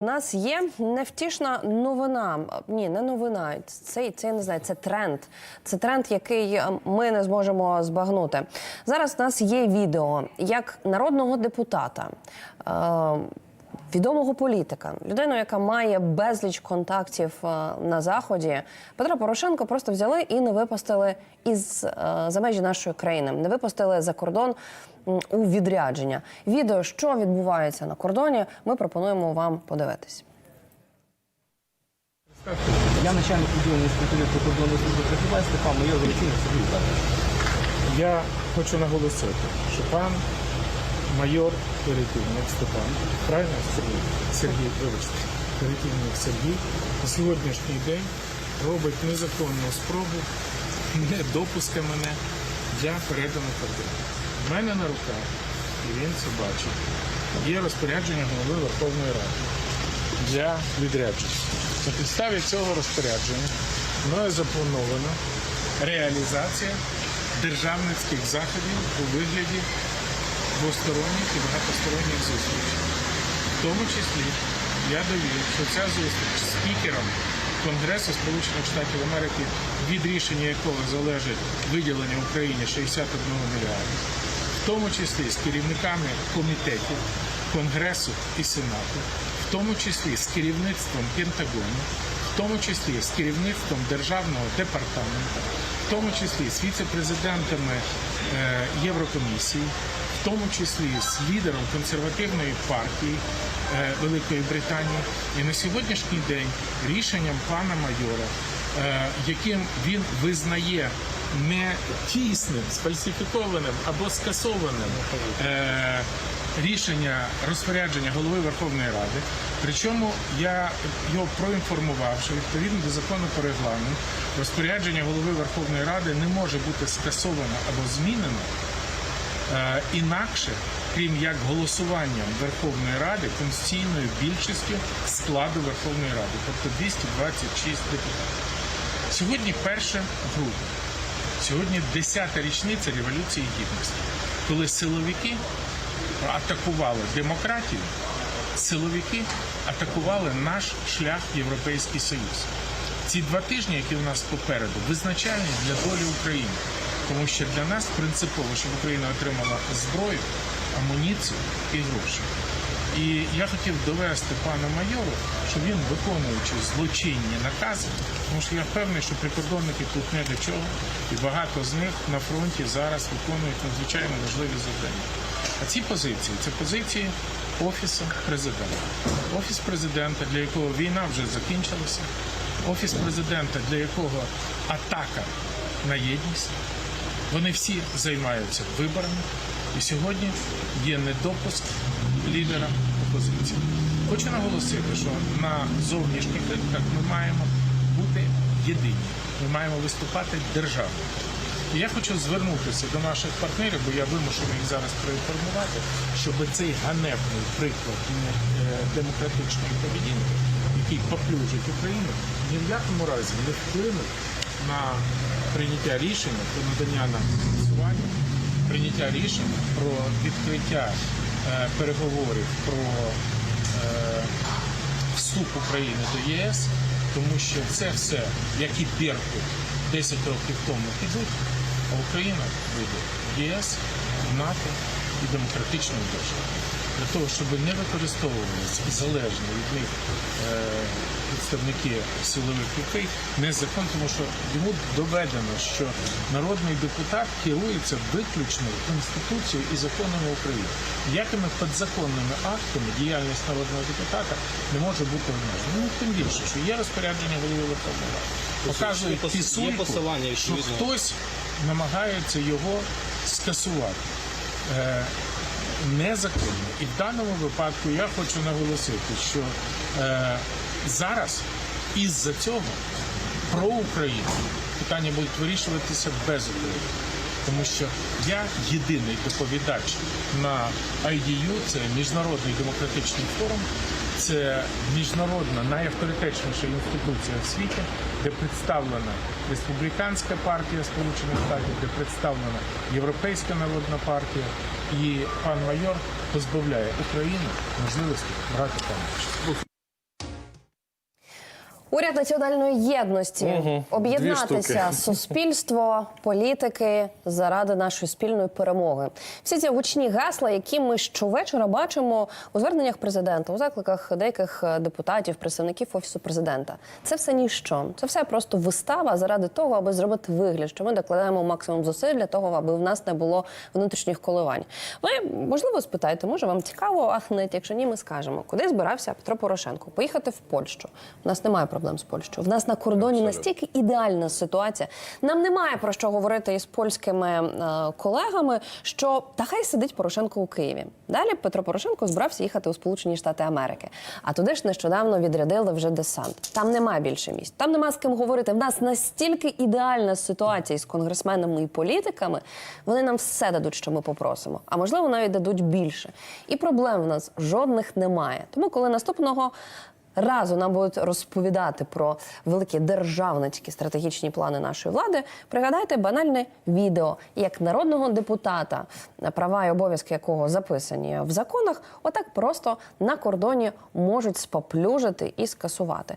У нас є невтішна новина. Ні, не новина. Це, це я не знаю, це тренд. Це тренд, який е, ми не зможемо збагнути. Зараз у нас є відео як народного депутата. Е, Відомого політика, людину, яка має безліч контактів е, на заході, Петра Порошенко просто взяли і не випустили із е, за межі нашої країни, не випустили за кордон у відрядження. Відео, що відбувається на кордоні, ми пропонуємо вам подивитись. Я начальник відділення інспекторів прикордонної служби КГБ Степан Майор Валентин Сергій Я хочу наголосити, що пан майор Перетівник Степан, правильно Сергій? Сергій, вибачте, Перетівник Сергій на сьогоднішній день робить незаконну спробу недопуска мене для передану кордону. У мене на руках, і він це бачить, є розпорядження голови Верховної Ради для відрядження. На підставі цього розпорядження мною запланована реалізація державницьких заходів у вигляді двосторонніх і багатосторонніх зустрічей. В тому числі я довів, що ця зустріч з спікером Конгресу Сполучених Штатів Америки, від рішення якого залежить виділення Україні 61 мільярда, в тому числі з керівниками комітетів Конгресу і Сенату, в тому числі з керівництвом Пентагону, в тому числі з керівництвом Державного департаменту, в тому числі з віце-президентами е, Єврокомісії, тому числі з лідером консервативної партії е, Великої Британії. І на сьогоднішній день рішенням пана майора, е, яким він визнає не тісним, сфальсифікованим або скасованим е, рішення розпорядження голови Верховної Ради. Причому я його проінформував, що відповідно до закону про регламент розпорядження голови Верховної Ради не може бути скасовано або змінено інакше, крім як голосуванням Верховної Ради конституційною більшістю складу Верховної Ради, тобто 226 депутатів. Сьогодні 1 грудня. Сьогодні 10-та річниця Революції Гідності, коли силовики атакували демократію, силовики атакували наш шлях в Європейський Союз. Ці два тижні, які у нас попереду, визначальні для долі України, тому що для нас принципово, щоб Україна отримала зброю, амуніцію і гроші. І я хотів довести пана майору, що він, виконуючи злочинні накази, тому що я впевнений, що прикордонники тут не до чого, і багато з них на фронті зараз виконують надзвичайно важливі завдання. А ці позиції це позиції Офісу президента. Офіс президента, для якого війна вже закінчилася, офіс президента, для якого атака на єдність. Вони всі займаються виборами, і сьогодні є недопуск лідера опозиції. Хочу наголосити, що на зовнішніх ринках ми маємо бути єдині. Ми маємо виступати державно. І я хочу звернутися до наших партнерів, бо я вимушений їх зараз проінформувати, щоб цей ганебний приклад е, демократичної поведінки, який поплюжить Україну, ні в якому разі не вплинув на прийняття рішення про надання нам фінансування, прийняття рішення про відкриття е, переговорів про е, вступ України до єС, тому що це все, як і Беркут 10 років тому підуть, а Україна в ЄС, НАТО і демократичну державу. Для того, щоб не використовувалися залежно від них е, представники силових людей, незакон, тому що йому доведено, що народний депутат керується виключно Конституцією і законами України. Ніякими підзаконними актами діяльність народного депутата не може бути обмежена. Ну тим більше, що є розпорядження голови Верховної Ради. Показує посилання, що хтось намагається його скасувати. Е, незаконно. І в даному випадку я хочу наголосити, що е, зараз із-за цього про Україну питання будуть вирішуватися без України. Тому що я єдиний доповідач на IDU, це міжнародний демократичний форум, це міжнародна найавторитетніша інституція в світі, де представлена республіканська партія Сполучених Штатів, де представлена Європейська народна партія, і пан майор позбавляє Україну можливості брати там. участь. Уряд національної єдності. Дві об'єднатися суспільство, політики заради нашої спільної перемоги. Всі ці гучні гасла, які ми щовечора бачимо у зверненнях президента, у закликах деяких е, депутатів, представників офісу президента. Це все ніщо. Це все просто вистава заради того, аби зробити вигляд, що ми докладаємо максимум зусиль для того, аби в нас не було внутрішніх коливань. Ви можливо спитаєте, може вам цікаво, ахнеть, якщо ні, ми скажемо, куди збирався Петро Порошенко? Поїхати в Польщу. У нас немає проблем з Польщею. В нас на кордоні настільки ідеальна ситуація. Нам немає про що говорити із польськими е, колегами, що та хай сидить Порошенко у Києві. Далі Петро Порошенко збирався їхати у Сполучені Штати Америки. А туди ж нещодавно відрядили вже десант. Там немає більше місць. Там нема з ким говорити. В нас настільки ідеальна ситуація з конгресменами і політиками. Вони нам все дадуть, що ми попросимо. А можливо, навіть дадуть більше. І проблем в нас жодних немає. Тому, коли наступного разу нам будуть розповідати про великі державницькі стратегічні плани нашої влади, пригадайте банальне відео, як народного депутата, права і обов'язки якого записані в законах, отак просто на кордоні можуть споплюжити і скасувати.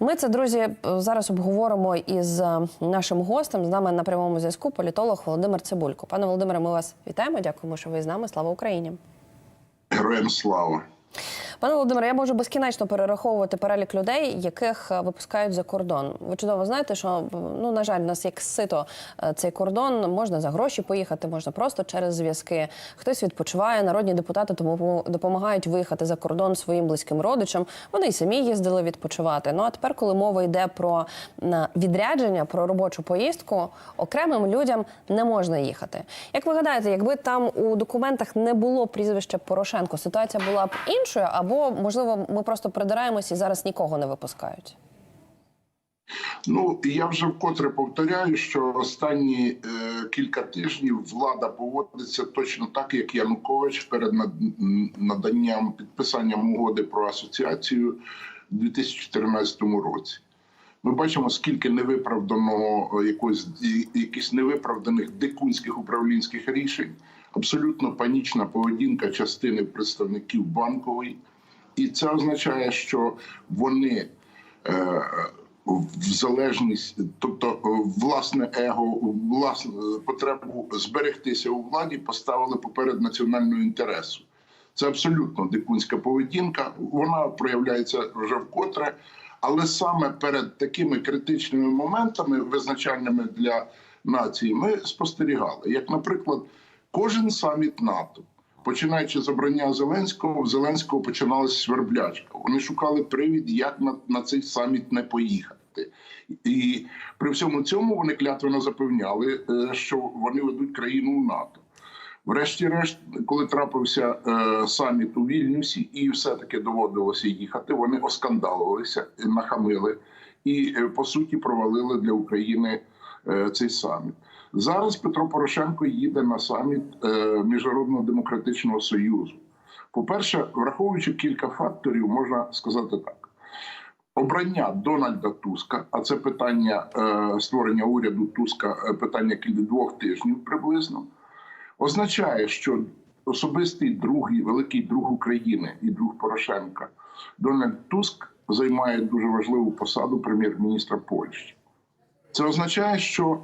Ми це, друзі, зараз обговоримо із нашим гостем. З нами на прямому зв'язку політолог Володимир Цибулько. Пане Володимире, ми вас вітаємо. Дякуємо, що ви з нами. Слава Україні. Героям слава. Пане Володимире, я можу безкінечно перераховувати перелік людей, яких е, випускають за кордон. Ви чудово знаєте, що ну на жаль, в нас як сито е, цей кордон можна за гроші поїхати, можна просто через зв'язки. Хтось відпочиває, народні депутати тому допомагають виїхати за кордон своїм близьким родичам. Вони й самі їздили відпочивати. Ну а тепер, коли мова йде про відрядження, про робочу поїздку, окремим людям не можна їхати. Як ви гадаєте, якби там у документах не було прізвища Порошенко, ситуація була б іншою, або можливо, ми просто придираємось і зараз нікого не випускають. Ну я вже вкотре повторяю, що останні е, кілька тижнів влада поводиться точно так, як Янукович перед над- наданням підписанням угоди про асоціацію у 2014 році. Ми бачимо, скільки невиправданого е, якогось якихось невиправданих дикунських управлінських рішень, абсолютно панічна поведінка частини представників банкової, і це означає, що вони. е, в залежність, тобто е, власне его, власне потребу зберегтися у владі поставили поперед національного інтересу. Це абсолютно дикунська поведінка. Вона проявляється вже вкотре, але саме перед такими критичними моментами, визначальними для нації, ми спостерігали. Як, наприклад, кожен саміт НАТО. Починаючи з обрання Зеленського, в Зеленського починалася сверблячка. Вони шукали привід, як на, на цей саміт не поїхати. І при всьому цьому вони клятвенно запевняли, е, що вони ведуть країну в НАТО. Врешті-решт, коли трапився е, саміт у Вільнюсі, і все-таки доводилося їхати, вони оскандалилися, нахамили і е, по суті провалили для України е, цей саміт. Зараз Петро Порошенко їде на саміт е, Міжнародного демократичного союзу. По-перше, враховуючи кілька факторів, можна сказати так: обрання Дональда Туска, а це питання е, створення уряду Туска, е, питання кіль- двох тижнів приблизно, означає, що особистий друг великий друг України і друг Порошенка Дональд Туск займає дуже важливу посаду прем'єр-міністра Польщі. Це означає, що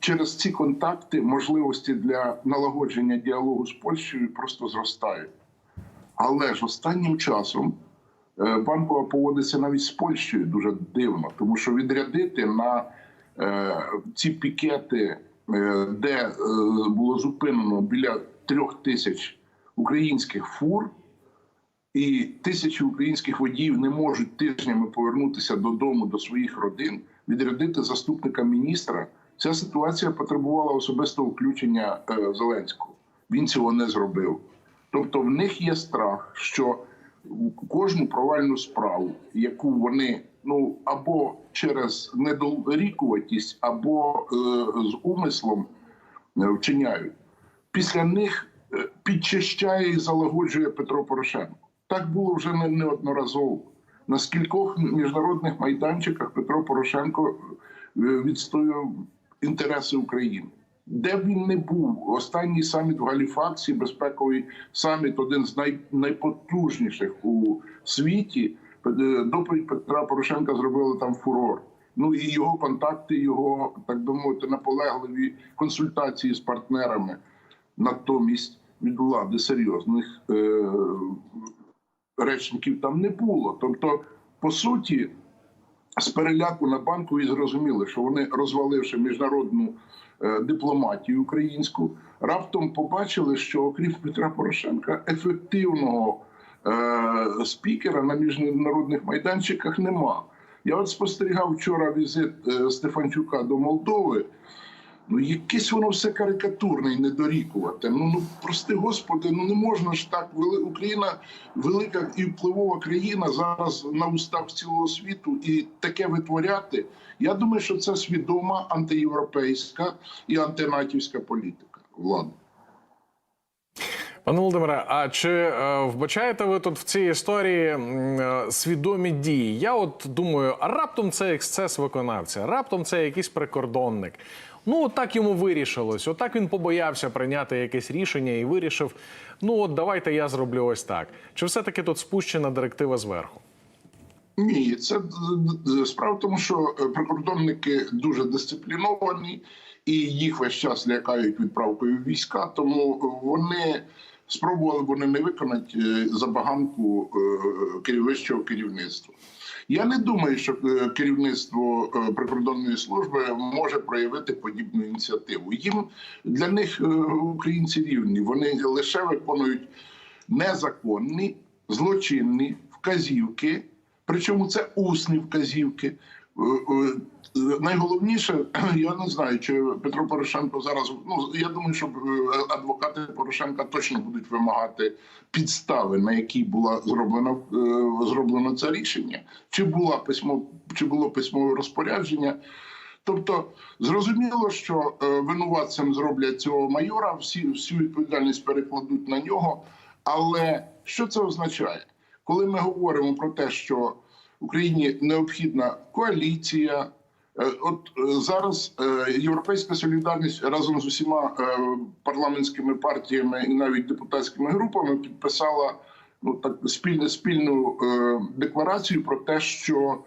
через ці контакти можливості для налагодження діалогу з Польщею просто зростають. Але ж останнім часом е, банкова поводиться навіть з Польщею дуже дивно, тому що відрядити на е, ці пікети, е, де було зупинено біля трьох тисяч українських фур, і тисячі українських водіїв не можуть тижнями повернутися додому до своїх родин, відрядити заступника міністра. Ця ситуація потребувала особистого включення е, Зеленського. Він цього не зробив. Тобто, в них є страх, що кожну провальну справу, яку вони ну або через недорікуватість, або е, з умислом е, вчиняють, після них е, підчищає і залагоджує Петро Порошенко. Так було вже не- неодноразово. На скількох міжнародних майданчиках Петро Порошенко відстоював інтереси України. Де б він не був, останній саміт в Галіфаксі, безпековий саміт, один з най, найпотужніших у світі, Е, Доповідь Петра Порошенка зробила там фурор. Ну і його контакти, його так би мовити, наполегливі консультації з партнерами. Натомість від влади серйозних е- речників там не було. Тобто, по суті, з переляку на банку і зрозуміли, що вони, розваливши міжнародну е, дипломатію українську, раптом побачили, що окрім Петра Порошенка ефективного е, спікера на міжнародних майданчиках нема. Я от спостерігав вчора візит е, Стефанчука до Молдови. Ну, якесь воно все карикатурне і недорікувати. Ну, ну прости господи, ну не можна ж так. Вели- Україна велика і впливова країна зараз на устах цілого світу, і таке витворяти. Я думаю, що це свідома антиєвропейська і антинатівська політика влади. Пане Володимире, а чи е, вбачаєте ви тут в цій історії е, свідомі дії? Я от думаю, а раптом це ексцес виконавця, раптом це якийсь прикордонник. Ну, от так йому вирішилось. Отак він побоявся прийняти якесь рішення і вирішив: ну от давайте я зроблю ось так. Чи все-таки тут спущена директива зверху? Ні, це справа в тому, що е, прикордонники дуже дисципліновані і їх весь час лякають відправкою війська, тому вони спробували вони не виконати е, забаганку е, керів- вищого керівництва. Я не думаю, що е, керівництво е, прикордонної служби може проявити подібну ініціативу. Їм для них е, українці рівні. Вони лише виконують незаконні, злочинні вказівки. Причому це усні вказівки. Е, е, Найголовніше, я не знаю, чи Петро Порошенко зараз. Ну я думаю, що е, адвокати Порошенка точно будуть вимагати підстави, на якій була зроблена зроблено це рішення, чи була письмо, чи було письмове розпорядження. Тобто зрозуміло, що винуватцем зроблять цього майора, всі всю відповідальність перекладуть на нього. Але що це означає? Коли ми говоримо про те, що Україні необхідна коаліція, е, от е, зараз е, Європейська солідарність разом з усіма парламентськими партіями і навіть депутатськими групами підписала ну так спільну спільну декларацію про те, що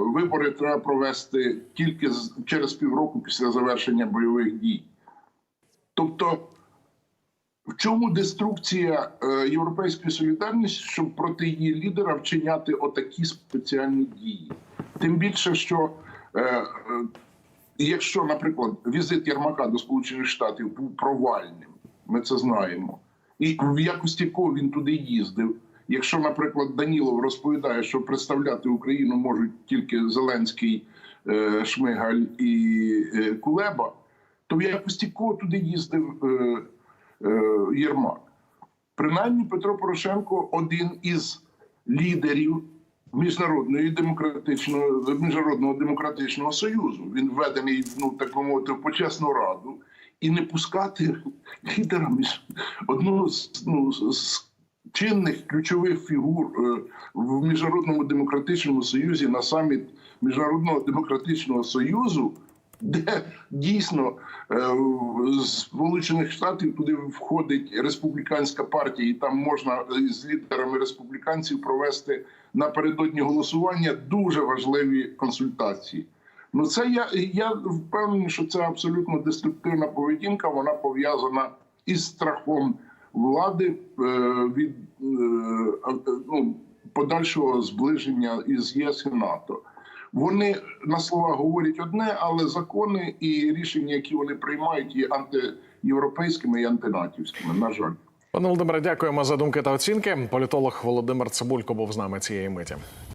Вибори треба провести тільки через півроку після завершення бойових дій. Тобто, в чому деструкція е, європейської солідарності, щоб проти її лідера вчиняти отакі спеціальні дії? Тим більше, що е, е, якщо, наприклад, візит Єрмака до Сполучених Штатів був провальним, ми це знаємо, і в якості кого він туди їздив. Якщо, наприклад, Данілов розповідає, що представляти Україну можуть тільки Зеленський, Шмигаль і Кулеба, то в якості кого туди їздив Єрмак? Принаймні, Петро Порошенко один із лідерів міжнародної демократичного міжнародного демократичного союзу. Він введений, ну так мовити, в почесну раду, і не пускати лідера між одного з ну з чинних ключових фігур е, в міжнародному демократичному союзі на саміт міжнародного демократичного союзу. Де дійсно е, з Сполучених Штатів туди входить республіканська партія, і там можна з лідерами республіканців провести напередодні голосування дуже важливі консультації. Ну це я, я впевнений, що це абсолютно деструктивна поведінка. Вона пов'язана із страхом влади е, від е, е, ну, подальшого зближення із ЄС і НАТО. Вони на слова говорять одне, але закони і рішення, які вони приймають, є антиєвропейськими і антинатівськими. На жаль. Пане Володимире, дякуємо за думки та оцінки. Політолог Володимир Цибулько був з нами цієї миті.